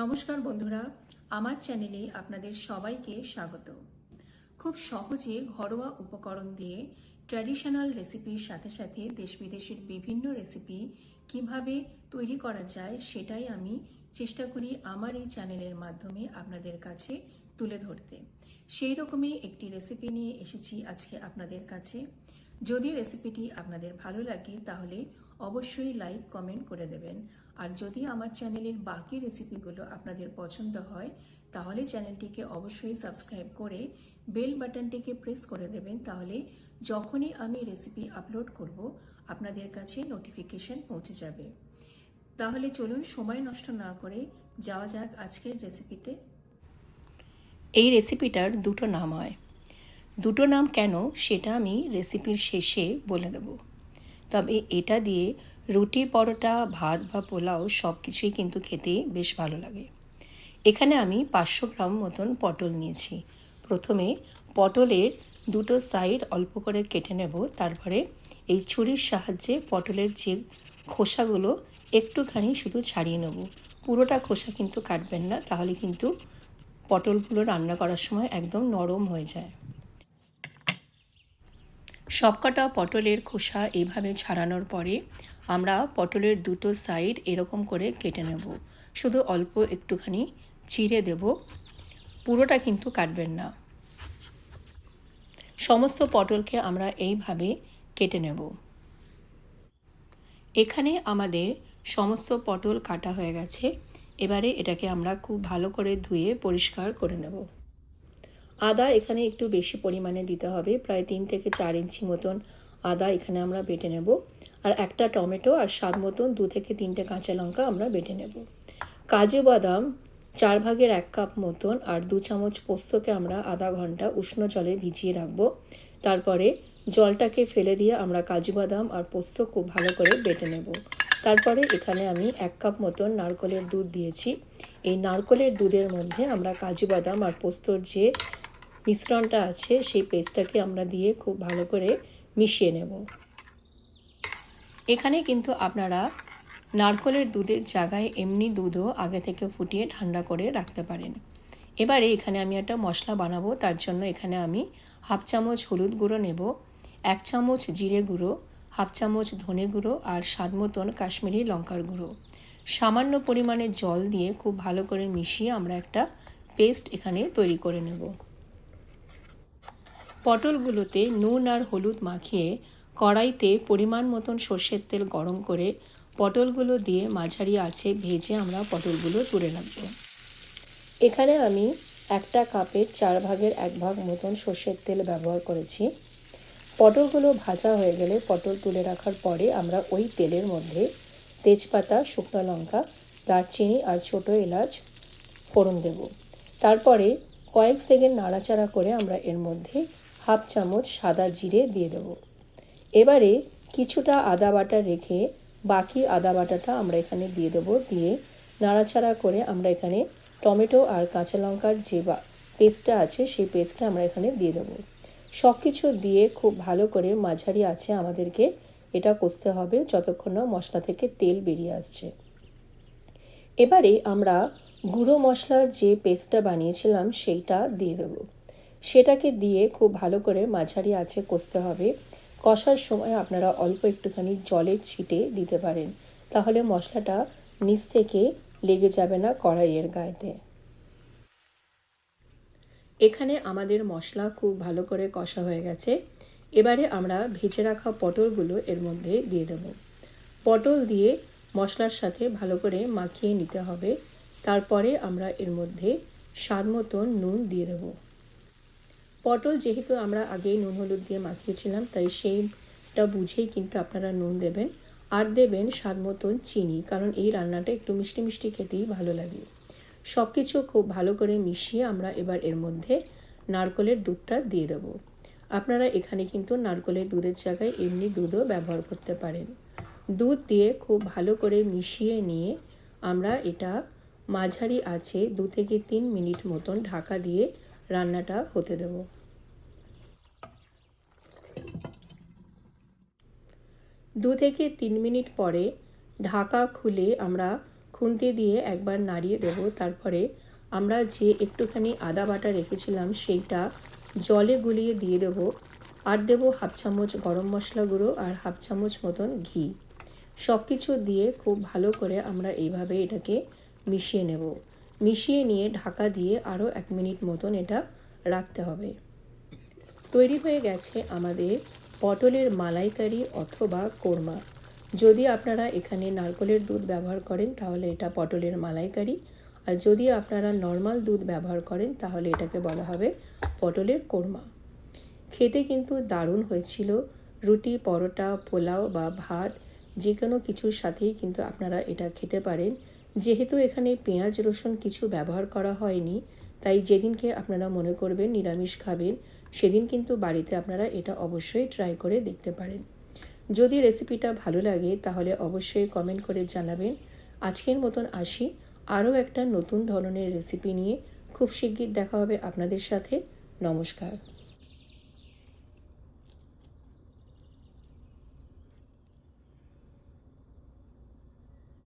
নমস্কার বন্ধুরা, আমার চ্যানেলে আপনাদের সবাইকে স্বাগত। খুব সহজে ঘরোয়া উপকরণ দিয়ে ট্র্যাডিশনাল রেসিপির সাথে সাথে দেশ বিদেশের বিভিন্ন রেসিপি কীভাবে তৈরি করা যায় সেটাই আমি চেষ্টা করি আমার এই চ্যানেলের মাধ্যমে আপনাদের কাছে তুলে ধরতে। সেই রকমই একটি রেসিপি নিয়ে এসেছি আজকে আপনাদের কাছে। যদি রেসিপিটি আপনাদের ভালো লাগে, তাহলে অবশ্যই লাইক কমেন্ট করে দেবেন। আর যদি আমার চ্যানেলের বাকি রেসিপিগুলো আপনাদের পছন্দ হয়, তাহলে চ্যানেলটিকে অবশ্যই সাবস্ক্রাইব করে বেল বাটনটিকে প্রেস করে দেবেন, তাহলে যখনই আমি রেসিপি আপলোড করব, আপনাদের কাছে নোটিফিকেশন পৌঁছে যাবে। তাহলে চলুন সময় নষ্ট না করে যাওয়া যাক আজকের রেসিপিতে এই রেসিপিটার দুটো নাম হয়। দুটো নাম কেন সেটা আমি রেসিপির শেষে বলে দেব। তবে এটা দিয়ে রুটি, পরোটা, ভাত বা পোলাও সব কিছুই কিন্তু খেতে বেশ ভালো লাগে। এখানে আমি পাঁচশো গ্রাম মতন পটল নিয়েছি। প্রথমে পটলের দুটো সাইড অল্প করে কেটে নেব, তারপরে এই ছুরির সাহায্যে পটলের যে খোসাগুলো একটুখানি শুধু ছাড়িয়ে নেব। পুরোটা খোসা কিন্তু কাটবেন না, তাহলে কিন্তু পটলগুলো রান্না করার সময় একদম নরম হয়ে যায়। সবকটা পটলের খোসা এইভাবে ছাড়ানোর পরে আমরা পটলের দুটো সাইড এরকম করে কেটে নেব। শুধু অল্প একটুখানি চিড়ে দেব। পুরোটা কিন্তু কাটবেন না। সমস্ত পটলকে আমরা এইভাবে কেটে নেব। এখানে আমাদের সমস্ত পটল কাটা হয়ে গেছে। এবারে এটাকে আমরা খুব ভালো করে ধুয়ে পরিষ্কার করে নেব। আদা এখানে একটু বেশি পরিমাণে দিতে হবে, প্রায় তিন থেকে চার ইঞ্চি মতন আদা এখানে আমরা বেটে নেব। আর একটা টমেটো আর স্বাদ মতন দু থেকে তিনটে কাঁচা লঙ্কা আমরা বেটে নেব। কাজু বাদাম চার ভাগের এক কাপ মতন আর দু চামচ পোস্তকে আমরা আধা ঘণ্টা উষ্ণ জলে ভিজিয়ে রাখব। তারপরে জলটাকে ফেলে দিয়ে আমরা কাজু বাদাম আর পোস্ত খুব ভালো করে বেটে নেব। তারপরে এখানে আমি এক কাপ মতন নারকলের দুধ দিয়েছি। এই নারকলের দুধের মধ্যে আমরা কাজু বাদাম আর পোস্তর যে মিশ্রণটা আছে, সেই পেস্টটাকে আমরা দিয়ে খুব ভালো করে মিশিয়ে নেব। এখানে কিন্তু আপনারা নারকলের দুধের জায়গায় এমনি দুধও আগে থেকে ফুটিয়ে ঠান্ডা করে রাখতে পারেন। এবারে এখানে আমি একটা মশলা বানাবো, তার জন্য এখানে আমি হাফ চামচ হলুদ গুঁড়ো নেব, এক চামচ জিরে গুঁড়ো, হাফ চামচ ধনে গুঁড়ো আর স্বাদ মতন কাশ্মীরি লঙ্কার গুঁড়ো। সামান্য পরিমাণে জল দিয়ে খুব ভালো করে মিশিয়ে আমরা একটা পেস্ট এখানে তৈরি করে নেব। পটলগুলোতে নুন আর হলুদ মাখিয়ে কড়াইতে পরিমাণ মতন সর্ষের তেল গরম করে পটলগুলো দিয়ে মাঝারি আছে ভেজে আমরা পটলগুলো তুলে রাখব এখানে আমি একটা কাপের চার ভাগের এক ভাগ মতন সর্ষের তেল ব্যবহার করেছি। পটলগুলো ভাজা হয়ে গেলে পটল তুলে রাখার পরে আমরা ওই তেলের মধ্যে তেজপাতা, শুকনো লঙ্কা, দারচিনি আর ছোটো এলাচ, ফোড়ন দেব। তারপরে কয়েক সেকেন্ড নাড়াচাড়া করে আমরা এর মধ্যে হাফ চামচ সাদা জিরে দিয়ে দেবো। এবারে কিছুটা আদা বাটা রেখে বাকি আদা বাটাটা আমরা এখানে দিয়ে দেবো দিয়ে নাড়াচাড়া করে আমরা এখানে টমেটো আর কাঁচা লঙ্কার যে পেস্টটা আছে সেই পেস্টটা আমরা এখানে দিয়ে দেবো। সব কিছু দিয়ে খুব ভালো করে মাঝারি আছে আমাদেরকে এটা কষতে হবে যতক্ষণ না মশলা থেকে তেল বেরিয়ে আসছে। এবারে আমরা গুঁড়ো মশলার যে পেস্টটা বানিয়েছিলাম সেইটা দিয়ে দেবো। সেটাকে দিয়ে খুব ভালো করে মাঝারি আছে কষতে হবে। কষার সময় আপনারা অল্প একটুখানি জলের ছিটে দিতে পারেন। তাহলে মশলাটা নিচ থেকে লেগে যাবে না কড়াইয়ের গায়েতে। এখানে আমাদের মশলা খুব ভালো করে কষা হয়ে গেছে। এবারে আমরা ভেজে রাখা পটলগুলো এর মধ্যে দিয়ে দেব। পটল দিয়ে মশলার সাথে ভালো করে মাখিয়ে নিতে হবে। তারপরে আমরা এর মধ্যে স্বাদ মতন নুন দিয়ে দেব। পটল যেহেতু আমরা আগেই নুন, হলুদ দিয়ে মাখিয়েছিলাম, তাই সেইটা বুঝেই কিন্তু আপনারা নুন দেবেন। আর দেবেন স্বাদ মতন চিনি, কারণ এই রান্নাটা একটু মিষ্টি মিষ্টি খেতেই ভালো লাগে। সব কিছু খুব ভালো করে মিশিয়ে আমরা এবার এর মধ্যে নারকলের দুধটা দিয়ে দেবো। আপনারা এখানে কিন্তু নারকলের দুধের জায়গায় এমনি দুধও ব্যবহার করতে পারেন। দুধ দিয়ে খুব ভালো করে মিশিয়ে নিয়ে আমরা এটা মাঝারি আছে দু থেকে তিন মিনিট মতন ঢাকা দিয়ে রান্নাটা হতে দেব। দু থেকে তিন মিনিট পরে ঢাকা খুলে আমরা খুন্তি দিয়ে একবার নাড়িয়ে দেব। তারপরে আমরা যে একটুখানি আদা বাটা রেখেছিলাম সেইটা জলে গুলিয়ে দিয়ে দেব। আর দেব হাফ চামচ গরম মশলা গুঁড়ো আর হাফ চামচ মতন ঘি। সব কিছু দিয়ে খুব ভালো করে আমরা এইভাবে এটাকে মিশিয়ে নেব। মিশিয়ে নিয়ে ঢাকা দিয়ে আরও এক মিনিট মতন এটা রাখতে হবে। তৈরি হয়ে গেছে আমাদের পটলের মালাইকারি অথবা কোরমা। যদি আপনারা এখানে নারকলের দুধ ব্যবহার করেন, তাহলে এটা পটলের মালাইকারি। আর যদি আপনারা নর্মাল দুধ ব্যবহার করেন, তাহলে এটাকে বলা হবে পটলের কোরমা। খেতে কিন্তু দারুণ হয়েছিল। রুটি, পরোটা, পোলাও বা ভাত যে কোনো কিছুর সাথেই কিন্তু আপনারা এটা খেতে পারেন। যেহেতু এখানে পেঁয়াজ, রসুন কিছু ব্যবহার করা হয়নি তাই যেদিনকে আপনারা মনে করবেন নিরামিষ খাবেন, সেদিন কিন্তু বাড়িতে আপনারা এটা অবশ্যই ট্রাই করে দেখতে পারেন। যদি রেসিপিটা ভালো লাগে, তাহলে অবশ্যই কমেন্ট করে জানাবেন। আজকের মতন আসি। আরও একটা নতুন ধরনের রেসিপি নিয়ে। খুব শিগগির দেখা হবে আপনাদের সাথে। নমস্কার।